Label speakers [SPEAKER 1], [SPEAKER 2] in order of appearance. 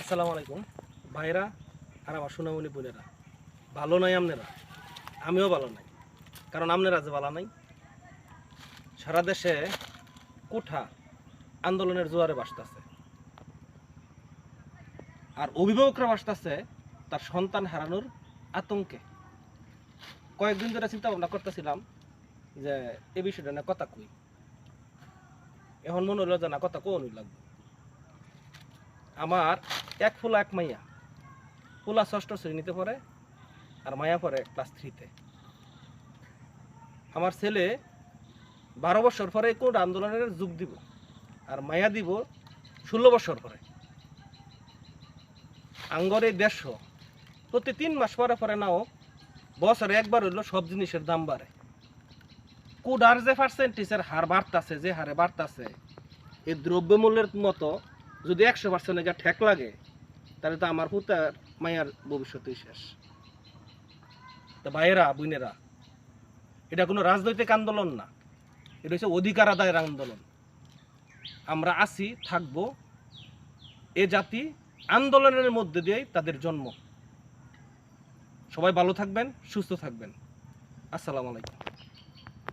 [SPEAKER 1] আসসালামু আলাইকুম। ভাইরা আর আমার সোনামণি বোনেরা, ভালো নাই আপনারা আমিও ভালো নাই, কারণ আপনারা যে ভালো নাই। সারা দেশে কোঠা আন্দোলনের জোয়ারে বাসতেছে আর অভিভাবকরা বাসতেছে তার সন্তান হারানোর আতঙ্কে। কয়েকদিন ধরে চিন্তা ভাবনা করতেছিলাম যে এ বিষয়টা না কথা কই। এখন মনে হলো যে না, কথা কোন লাগবে আমার এক ফুলা এক মাইয়া। ফুলা ষষ্ঠ শ্রেণীতে পড়ে আর মায়া পড়ে ক্লাস থ্রিতে আমার ছেলে বারো বছর পরে কোন আন্দোলনের যোগ দিব আর মায়া দিব ষোলো বছর পরে। আঙ্গরে দেড়শো। প্রতি তিন মাস পরে পরে নাও, বছরে একবার হইল সব জিনিসের দাম বাড়ে। কুডার যে পার্সেন্টেজের হার বাড়তাছে, যে হারে বাড়তাছে, এই দ্রব্যমূল্যের মতো যদি একশো পার্সেন্ট যা ঠেক লাগে, তাহলে তো আমার পুতার মায়ার ভবিষ্যতই শেষ। তা ভাইয়েরা, বোনেরা, এটা কোনো রাজনৈতিক আন্দোলন না। এটা হচ্ছে অধিকার আদায়ের আন্দোলন। আমরা আছি, থাকব, এ জাতি আন্দোলনের মধ্যে দিয়েই তাদের জন্ম। সবাই ভালো থাকবেন, সুস্থ থাকবেন। আসসালামু আলাইকুম।